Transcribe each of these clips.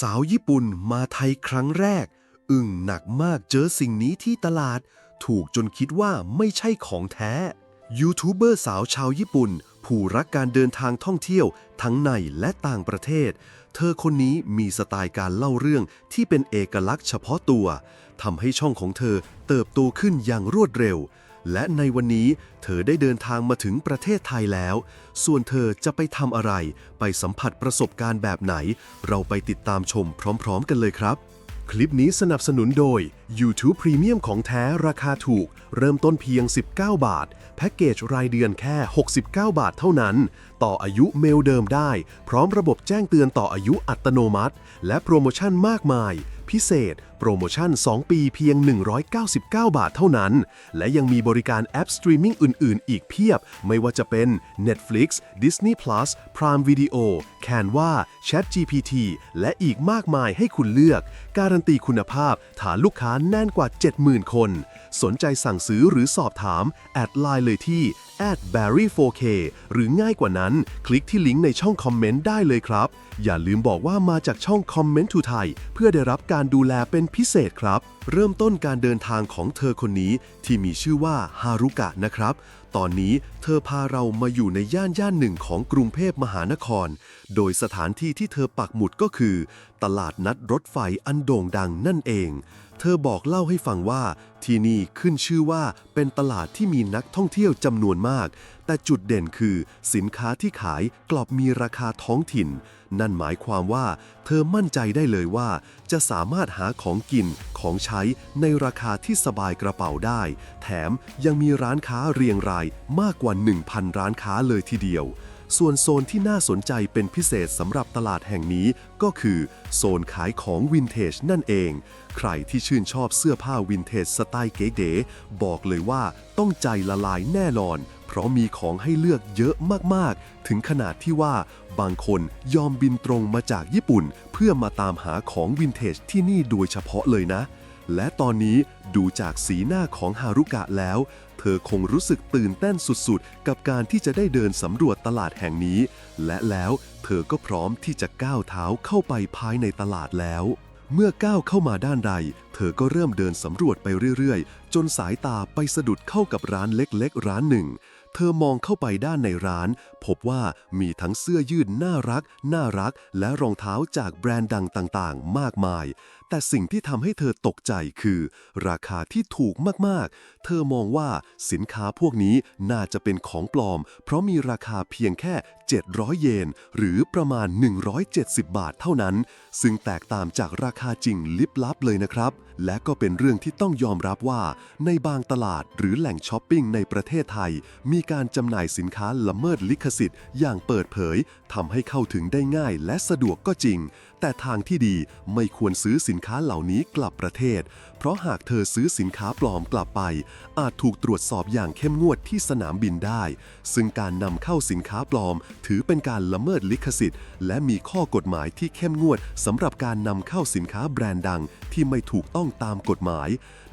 สาวญี่ปุ่นมาไทยครั้งแรก อึ้งหนักมากเจอสิ่งนี้ที่ตลาด ถูกจนคิดว่าไม่ใช่ของแท้ ยูทูบเบอร์สาวชาวญี่ปุ่น ผู้รักการเดินทางท่องเที่ยวทั้งในและต่างประเทศ เธอคนนี้มีสไตล์การเล่าเรื่องที่เป็นเอกลักษณ์เฉพาะตัวทำให้ช่องของเธอเติบโตขึ้นอย่างรวดเร็ว และในวันนี้เธอได้เดินทางมาถึงประเทศไทยแล้ว ส่วนเธอจะไปทำอะไร ไปสัมผัสประสบการณ์แบบไหน เราไปติดตามชมพร้อม ๆ กันเลยครับ คลิปนี้สนับสนุนโดย YouTube Premium ของแท้ราคาถูก เริ่มต้นเพียง 19 บาท แพ็กเกจรายเดือนแค่ 69 บาทเท่านั้น ต่ออายุเมลเดิมได้ พร้อมระบบแจ้งเตือนต่ออายุอัตโนมัติ และโปรโมชั่นมากมาย พิเศษ โปรโมชั่น 2 ปีเพียง 199 บาทเท่านั้น และยังมีบริการแอปสตรีมมิ่งอื่น ๆ อีกเพียบ ไม่ว่าจะเป็น Netflix Disney Plus Prime Video Canva ChatGPT และอีกมากมายให้คุณเลือก การันตีคุณภาพฐานลูกค้าแน่นกว่า 70,000 คน สนใจสั่งซื้อหรือสอบถาม แอดไลน์เลยที่ @barry4k หรือง่ายกว่านั้น คลิกที่ลิงก์ในช่องคอมเมนต์ได้เลยครับ อย่าลืมบอกว่ามาจากช่องคอมเมนต์ทูไทยเพื่อได้รับการดูแลเป็นพิเศษครับ เริ่มต้นการเดินทางของเธอคนนี้ที่มีชื่อว่าฮารุกะนะครับ ตอนนี้เธอพาเรามาอยู่ในย่านย่านหนึ่งของกรุงเทพมหานคร โดยสถานที่ที่เธอปักหมุดก็คือ ตลาดนัดรถไฟอันโด่งดังนั่นเอง เธอบอกเล่าให้ฟังว่าที่นี่ขึ้นชื่อว่าเป็นตลาดที่มีนักท่องเที่ยวจำนวนมาก แต่จุดเด่นคือสินค้าที่ขายกลับมีราคาท้องถิ่น นั่นหมายความว่า เธอมั่นใจได้เลยว่า จะสามารถหาของกินของใช้ในราคาที่สบายกระเป๋าได้ แถมยังมีร้านค้าเรียงรายมากกว่า 1,000 ร้านค้าเลยทีเดียว ส่วนโซนที่น่าสนใจเป็นพิเศษสำหรับตลาดแห่งนี้ก็คือ โซนขายของวินเทจนั่นเอง ใครที่ชื่นชอบเสื้อผ้าวินเทจสไตล์เก๋ๆบอกเลยว่าต้องใจละลายแน่นอน เพราะมีของให้เลือกเยอะมากๆ ถึงขนาดที่ว่าบางคนยอมบินตรงมาจากญี่ปุ่น เพื่อมาตามหาของวินเทจที่นี่โดยเฉพาะเลยนะและตอนนี้ดูจากสีหน้าของฮารุกะแล้ว อคงรู้สึกตื่นเต้นสุดๆ กับการที่จะได้เดินสำรวจตลาดแห่งนี้ และแล้วเธอก็พร้อมที่จะก้าวเท้าเข้าไปภายในตลาดแล้ว เมื่อก้าวเข้ามาด้านใด เธอก็เริ่มเดินสำรวจไปเรื่อยๆ จนสายตาไปสะดุดเข้ากับร้านเล็กๆ ร้านหนึ่ง เธอมองเข้าไปด้านในร้าน พบว่ามีทั้งเสื้อยืดน่ารัก น่ารัก และรองเท้าจากแบรนด์ดังต่างๆ มากมายแต่สิ่งที่ทำให้เธอตกใจคือ ราคาที่ถูกมากๆ เธอมองว่าสินค้าพวกนี้น่าจะเป็นของปลอม เพราะมีราคาเพียงแค่ 700 เยน หรือประมาณ 170 บาทเท่านั้น ซึ่งแตกต่างจากราคาจริงลิบลับเลยนะครับ และก็เป็นเรื่องที่ต้องยอมรับว่า ในบางตลาดหรือแหล่งช้อปปิ้งในประเทศไทย มีการจำหน่ายสินค้าละเมิดลิขสิทธิ์อย่างเปิดเผยทำให้เข้าถึงได้ง่ายและสะดวกก็จริง แต่ทางที่ดีไม่ควรซื้อสินค้าเหล่านี้กลับประเทศ เพราะหากเธอซื้อสินค้าปลอมกลับไป อาจถูกตรวจสอบอย่างเข้มงวดที่สนามบินได้ ซึ่งการนำเข้าสินค้าปลอม ถือเป็นการละเมิดลิขสิทธิ์ และมีข้อกฎหมายที่เข้มงวดสำหรับการนำเข้าสินค้าแบรนด์ดัง ที่ไม่ถูกต้องตามกฎหมาย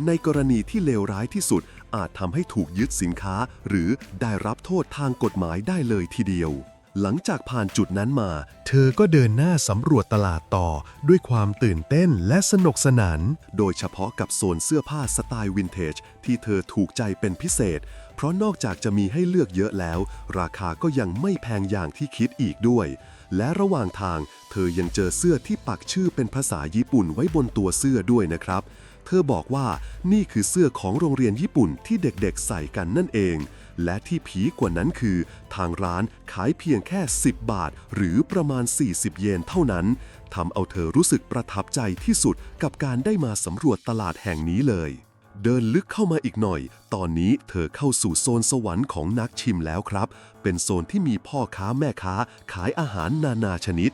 ในกรณีที่เลวร้ายที่สุด อาจทำให้ถูกยึดสินค้า หรือได้รับโทษทางกฎหมายได้เลยทีเดียว หลังจากผ่านจุดนั้นมา เธอก็เดินหน้าสำรวจตลาดต่อด้วยความตื่นเต้นและสนุกสนาน โดยเฉพาะกับโซนเสื้อผ้าสไตล์วินเทจที่เธอถูกใจเป็นพิเศษ เพราะนอกจากจะมีให้เลือกเยอะแล้ว ราคาก็ยังไม่แพงอย่างที่คิดอีกด้วย และระหว่างทาง เธอยังเจอเสื้อที่ปักชื่อเป็นภาษาญี่ปุ่นไว้บนตัวเสื้อด้วยนะครับ เธอบอกว่านี่คือเสื้อของโรงเรียนญี่ปุ่นที่เด็กๆ ใส่กันนั่นเอง และที่ผีกว่านั้นคือ ทางร้านขายเพียงแค่ 10 บาท หรือประมาณ 40 เยนเท่านั้นทำเอาเธอรู้สึกประทับใจที่สุดกับการได้มาสำรวจตลาดแห่งนี้เลย เดินลึกเข้ามาอีกหน่อย ตอนนี้เธอเข้าสู่โซนสวรรค์ของนักชิมแล้วครับ เป็นโซนที่มีพ่อค้าแม่ค้าขายอาหารนานาชนิด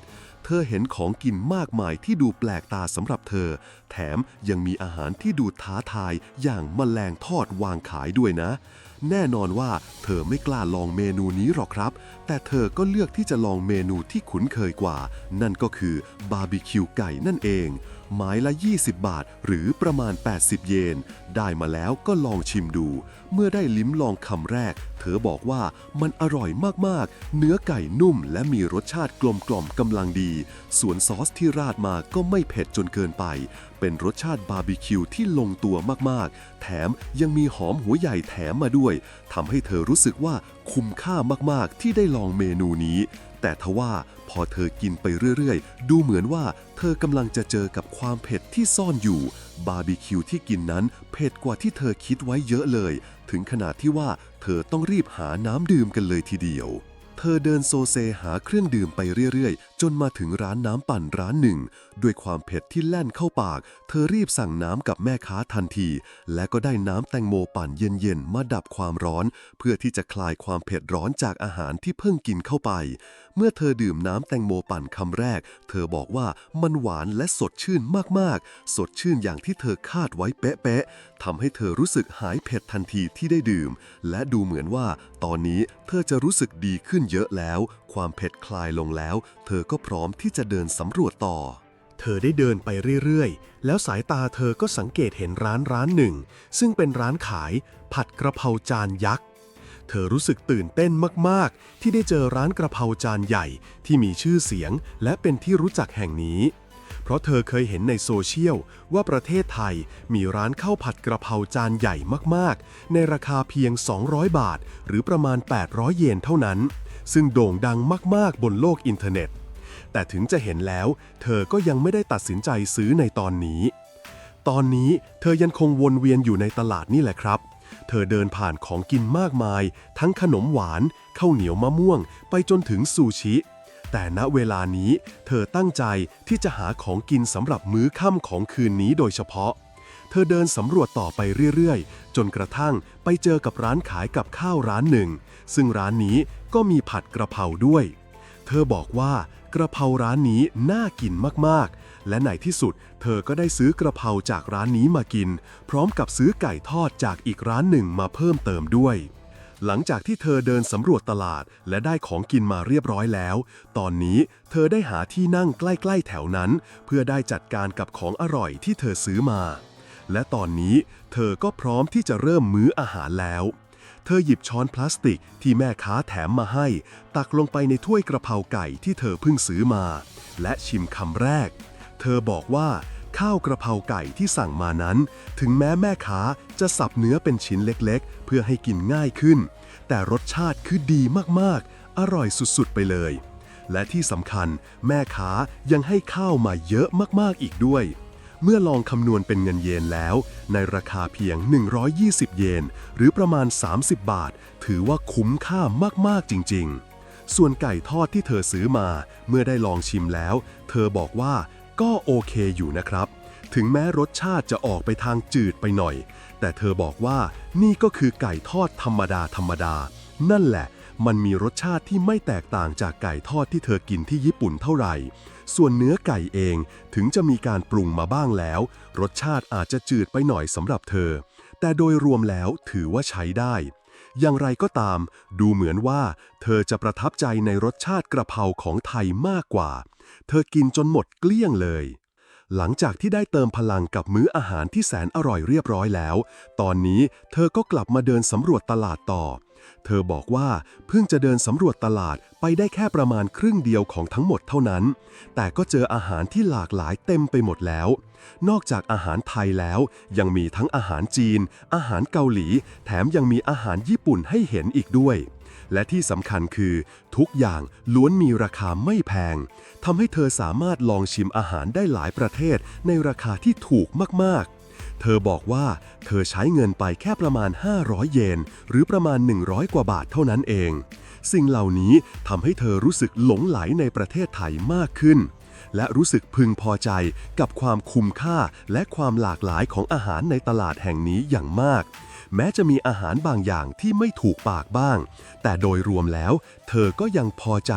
ธอเห็นของกินมากมายที่ดูแปลกตาสำหรับเธอ แถมยังมีอาหารที่ดูท้าทายอย่างมแมลงทอดวางขายด้วยนะ แน่นอนว่าเธอไม่กล้าลองเมนูนี้หรอกครับ แต่เธอก็เลือกที่จะลองเมนูที่คุ้นเคยกว่า นั่นก็คือบาร์บีคิวไก่นั่นเอง ไม้ละ 20 บาท หรือประมาณ 80 เยน ได้มาแล้วก็ลองชิมดู เมื่อได้ลิ้มลองคำแรก เธอบอกว่ามันอร่อยมากๆ เนื้อไก่นุ่มและมีรสชาติกลมกล่อมกำลังดี ส่วนซอสที่ราดมาก็ไม่เผ็ดจนเกินไป เป็นรสชาติบาร์บีคิวที่ลงตัวมากๆ แถมยังมีหอมหัวใหญ่แถมมาด้วย ทำให้เธอรู้สึกว่าคุ้มค่ามากๆ ที่ได้ลองเมนูนี้ แต่ทว่าพอเธอกินไปเรื่อยๆ ดูเหมือนว่าเธอกำลังจะเจอกับความเผ็ดที่ซ่อนอยู่ บาร์บีคิวที่กินนั้นเผ็ดกว่าที่เธอคิดไว้เยอะเลย ถึงขนาดที่ว่าเธอต้องรีบหาน้ำดื่มกันเลยทีเดียว เธอเดินโซเซหาเครื่องดื่มไปเรื่อยๆ จนมาถึงร้านน้ำปั่นร้านหนึ่ง ด้วยความเผ็ดที่แล่นเข้าปาก เธอรีบสั่งน้ำกับแม่ค้าทันที และก็ได้น้ำแตงโมปั่นเย็นๆ มาดับความร้อน เพื่อที่จะคลายความเผ็ดร้อนจากอาหารที่เพิ่งกินเข้าไป เมื่อเธอดื่มน้ำแตงโมปั่นคำแรก เธอบอกว่ามันหวานและสดชื่นมากๆ สดชื่นอย่างที่เธอคาดไว้เป๊ะๆ ทำให้เธอรู้สึกหายเผ็ดทันทีที่ได้ดื่ม และดูเหมือนว่าตอนนี้เธอจะรู้สึกดีขึ้นเยอะแล้ว ความเผ็ดคลายลงแล้ว เธอก็พร้อมที่จะเดินสำรวจต่อ เธอได้เดินไปเรื่อยๆ แล้วสายตาเธอก็สังเกตเห็นร้านร้านหนึ่ง ซึ่งเป็นร้านขายผัดกระเพราจานยักษ์เธอรู้สึกตื่นเต้นมากๆ ที่ได้เจอร้านกระเพราจานใหญ่ที่มีชื่อเสียง และเป็นที่รู้จักแห่งนี้เราะเธอเคยเห็นในโซเชียลว่าประเทศไทยมีร้านข้าวผัดกระเพราจานใหญ่มากๆ ในราคาเพียง 200 บาท หรือประมาณ 800 เยนเท่านั้น ซึ่งโด่งดังมากๆ บนโลกอินเทอร์เน็ต แต่ถึงจะเห็นแล้ว เธอก็ยังไม่ได้ตัดสินใจซื้อในตอนนี้ ตอนนี้เธอยังคงวนเวียนอยู่ในตลาดนี่แหละครับเธอเดินผ่านของกินมากมาย ทั้งขนมหวานข้าวเหนียวมะม่วง ไปจนถึงซูชิ แต่ณเวลานี้เธอตั้งใจที่จะหาของกินสำหรับมื้อค่ำของคืนนี้โดยเฉพาะ เธอเดินสำรวจต่อไปเรื่อยๆ จนกระทั่งไปเจอกับร้านขายกับข้าวร้านหนึ่ง ซึ่งร้านนี้ก็มีผัดกระเพราด้วย เธอบอกว่ากระเพราร้านนี้น่ากินมากๆ และในที่สุด เธอก็ได้ซื้อกระเพราจากร้านนี้มากิน พร้อมกับซื้อไก่ทอดจากอีกร้านหนึ่งมาเพิ่มเติมด้วย หลังจากที่เธอเดินสำรวจตลาดและได้ของกินมาเรียบร้อยแล้ว ตอนนี้เธอได้หาที่นั่งใกล้ ๆ แถวนั้น เพื่อได้จัดการกับของอร่อยที่เธอซื้อมา และตอนนี้เธอก็พร้อมที่จะเริ่มมื้ออาหารแล้ว เธอหยิบช้อนพลาสติกที่แม่ค้าแถมมาให้ ตักลงไปในถ้วยกระเพราไก่ที่เธอเพิ่งซื้อมา และชิมคำแรก เธอบอกว่า ข้าวกระเพราไก่ที่สั่งมานั้น ถึงแม้แม่ค้าจะสับเนื้อเป็นชิ้นเล็กๆ เพื่อให้กินง่ายขึ้น แต่รสชาติคือดีมากๆ อร่อยสุดๆ ไปเลย และที่สำคัญแม่ค้ายังให้ข้าวมาเยอะมากๆอีกด้วย เมื่อลองคำนวณเป็นเงินเยนแล้ว ในราคาเพียง 120 เยน หรือประมาณ 30 บาท ถือว่าคุ้มค่ามากๆจริง ๆส่วนไก่ทอดที่เธอซื้อมา เมื่อได้ลองชิมแล้ว เธอบอกว่า ก็โอเคอยู่นะครับ ถึงแม้รสชาติจะออกไปทางจืดไปหน่อย แต่เธอบอกว่านี่ก็คือไก่ทอดธรรมดาธรรมดา นั่นแหละ มันมีรสชาติที่ไม่แตกต่างจากไก่ทอดที่เธอกินที่ญี่ปุ่นเท่าไหร่ ส่วนเนื้อไก่เองถึงจะมีการปรุงมาบ้างแล้ว รสชาติอาจจะจืดไปหน่อยสำหรับเธอ แต่โดยรวมแล้วถือว่าใช้ได้ อย่างไรก็ตาม ดูเหมือนว่า เธอจะประทับใจในรสชาติกระเพราของไทยมากกว่า เธอกินจนหมดเกลี้ยงเลย หลังจากที่ได้เติมพลังกับมื้ออาหารที่แสนอร่อยเรียบร้อยแล้ว ตอนนี้เธอก็กลับมาเดินสำรวจตลาดต่อ เธอบอกว่าเพิ่งจะเดินสำรวจตลาดไปได้แค่ประมาณครึ่งเดียวของทั้งหมดเท่านั้น แต่ก็เจออาหารที่หลากหลายเต็มไปหมดแล้ว นอกจากอาหารไทยแล้ว ยังมีทั้งอาหารจีน อาหารเกาหลี แถมยังมีอาหารญี่ปุ่นให้เห็นอีกด้วย และที่สำคัญคือ ทุกอย่างล้วนมีราคาไม่แพงทำให้เธอสามารถลองชิมอาหารได้หลายประเทศในราคาที่ถูกมากๆ เธอบอกว่าเธอใช้เงินไปแค่ประมาณ 500 เยน หรือประมาณ 100 กว่าบาทเท่านั้นเอง สิ่งเหล่านี้ทำให้เธอรู้สึกหลงไหลในประเทศไทยมากขึ้น และรู้สึกพึงพอใจกับความคุ้มค่าและความหลากหลายของอาหารในตลาดแห่งนี้อย่างมาก แม้จะมีอาหารบางอย่างที่ไม่ถูกปากบ้าง แต่โดยรวมแล้ว เธอก็ยังพอใจ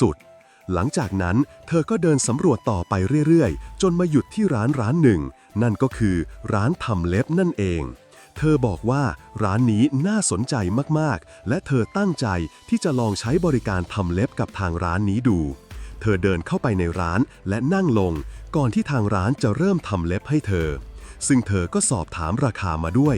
สุดๆหลังจากนั้นเธอก็เดินสำรวจต่อไปเรื่อย ๆ จนมาหยุดที่ร้านร้านหนึ่ง นั่นก็คือร้านทำเล็บนั่นเอง เธอบอกว่าร้านนี้น่าสนใจมากๆ และเธอตั้งใจที่จะลองใช้บริการทำเล็บกับทางร้านนี้ดู เธอเดินเข้าไปในร้านและนั่งลง ก่อนที่ทางร้านจะเริ่มทำเล็บให้เธอ ซึ่งเธอก็สอบถามราคามาด้วย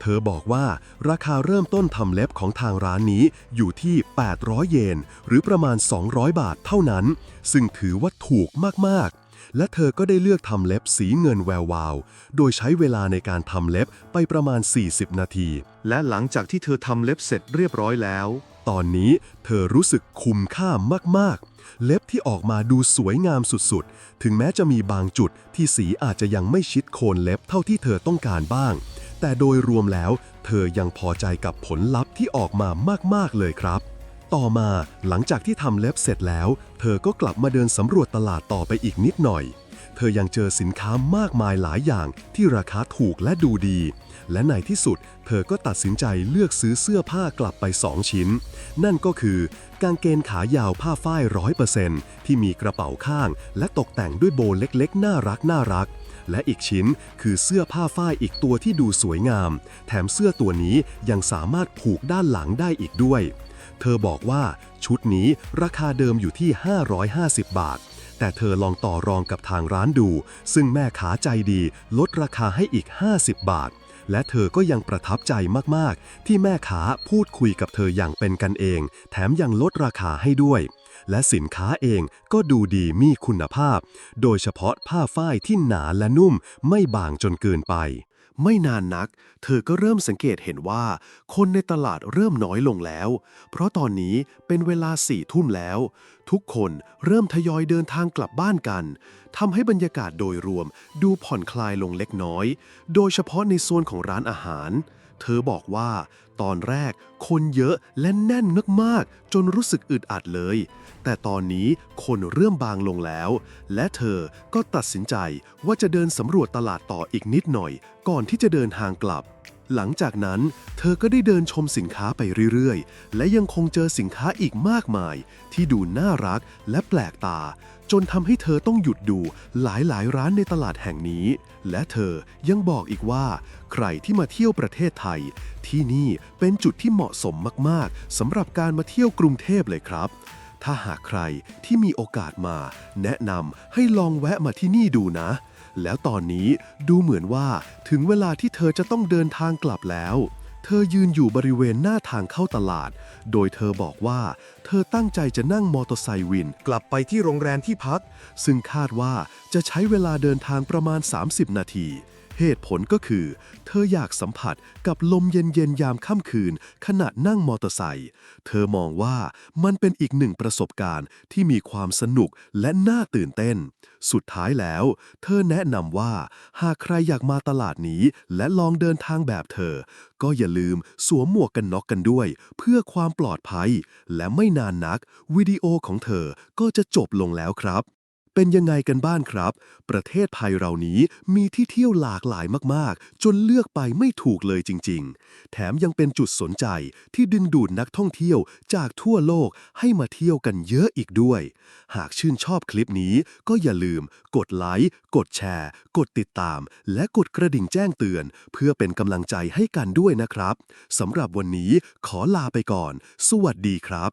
เธอบอกว่าราคาเริ่มต้นทำเล็บของทางร้านนี้อยู่ที่ 800 เยน หรือประมาณ 200 บาทเท่านั้น ซึ่งถือว่าถูกมากๆ และเธอก็ได้เลือกทำเล็บสีเงินแวววาว โดยใช้เวลาในการทำเล็บไปประมาณ 40 นาที และหลังจากที่เธอทำเล็บเสร็จเรียบร้อยแล้ว ตอนนี้เธอรู้สึกคุ้มค่ามาก ๆ เล็บที่ออกมาดูสวยงามสุด ๆ ถึงแม้จะมีบางจุดที่สีอาจจะยังไม่ชิดโคนเล็บเท่าที่เธอต้องการบ้าง แต่โดยรวมแล้ว เธอยังพอใจกับผลลัพธ์ที่ออกมามาก ๆ เลยครับ ต่อมาหลังจากที่ทำเล็บเสร็จแล้ว เธอก็กลับมาเดินสำรวจตลาดต่อไปอีกนิดหน่อย เธอยังเจอสินค้ามากมายหลายอย่างที่ราคาถูกและดูดี และในที่สุด เธอก็ตัดสินใจเลือกซื้อเสื้อผ้ากลับไป2ชิ้น นั่นก็คือกางเกงขายาวผ้าฝ้ายร้อยเปอร์เซนที่มีกระเป๋าข้าง และตกแต่งด้วยโบเล็กๆ น่ารักน่ารักและอีกชิ้นคือเสื้อผ้าฝ้ายอีกตัวที่ดูสวยงาม แถมเสื้อตัวนี้ยังสามารถผูกด้านหลังได้อีกด้วย เธอบอกว่าชุดนี้ราคาเดิมอยู่ที่ 550 บาท แต่เธอลองต่อรองกับทางร้านดู ซึ่งแม่ขาใจดีลดราคาให้อีก 50 บาท และเธอก็ยังประทับใจมากๆ ที่แม่ค้าพูดคุยกับเธออย่างเป็นกันเอง แถมยังลดราคาให้ด้วยและสินค้าเองก็ดูดีมีคุณภาพ โดยเฉพาะผ้าฝ้ายที่หนาและนุ่มไม่บางจนเกินไป ไม่นานนัก เธอก็เริ่มสังเกตเห็นว่า คนในตลาดเริ่มน้อยลงแล้ว เพราะตอนนี้เป็นเวลาสี่ทุ่มแล้ว ทุกคนเริ่มทยอยเดินทางกลับบ้านกันทำให้บรรยากาศโดยรวม ดูผ่อนคลายลงเล็กน้อย โดยเฉพาะในโซนของร้านอาหาร เธอบอกว่า ตอนแรก คนเยอะและแน่นมากๆ จนรู้สึกอึดอัดเลย แต่ตอนนี้คนเริ่มบางลงแล้ว และเธอก็ตัดสินใจว่าจะเดินสำรวจตลาดต่ออีกนิดหน่อย ก่อนที่จะเดินทางกลับ หลังจากนั้น เธอก็ได้เดินชมสินค้าไปเรื่อยๆ และยังคงเจอสินค้าอีกมากมาย ที่ดูน่ารักและแปลกตา จนทำให้เธอต้องหยุดดูหลายๆ ร้านในตลาดแห่งนี้ และเธอยังบอกอีกว่า ใครที่มาเที่ยวประเทศไทย ที่นี่เป็นจุดที่เหมาะสมมากๆสำหรับการมาเที่ยวกรุงเทพเลยครับถ้าหากใครที่มีโอกาสมา แนะนำให้ลองแวะมาที่นี่ดูนะ แล้วตอนนี้ดูเหมือนว่าถึงเวลาที่เธอจะต้องเดินทางกลับแล้ว เธอยืนอยู่บริเวณหน้าทางเข้าตลาด โดยเธอบอกว่า เธอตั้งใจจะนั่งมอเตอร์ไซค์วิน กลับไปที่โรงแรมที่พัก ซึ่งคาดว่าจะใช้เวลาเดินทางประมาณ 30 นาที เหตุผลก็คือ เธออยากสัมผัสกับลมเย็นๆยามค่ำคืน ขณะนั่งมอเตอร์ไซค์เธอมองว่ามันเป็นอีกหนึ่งประสบการณ์ที่มีความสนุกและน่าตื่นเต้น สุดท้ายแล้ว เธอแนะนำว่า หากใครอยากมาตลาดนี้ และลองเดินทางแบบเธอ ก็อย่าลืมสวมหมวกกันน็อกกันด้วย เพื่อความปลอดภัย และไม่นานนักวิดีโอของเธอก็จะจบลงแล้วครับ เป็นยังไงกันบ้างครับ ประเทศไทยเรานี้มีที่เที่ยวหลากหลายมากๆ จนเลือกไปไม่ถูกเลยจริง ๆ แถมยังเป็นจุดสนใจที่ดึงดูดนักท่องเที่ยวจากทั่วโลกให้มาเที่ยวกันเยอะอีกด้วย หากชื่นชอบคลิปนี้ก็อย่าลืม กดไลค์กดแชร์ กดติดตาม และกดกระดิ่งแจ้งเตือน เพื่อเป็นกำลังใจให้กันด้วยนะครับสำหรับวันนี้ขอลาไปก่อน สวัสดีครับ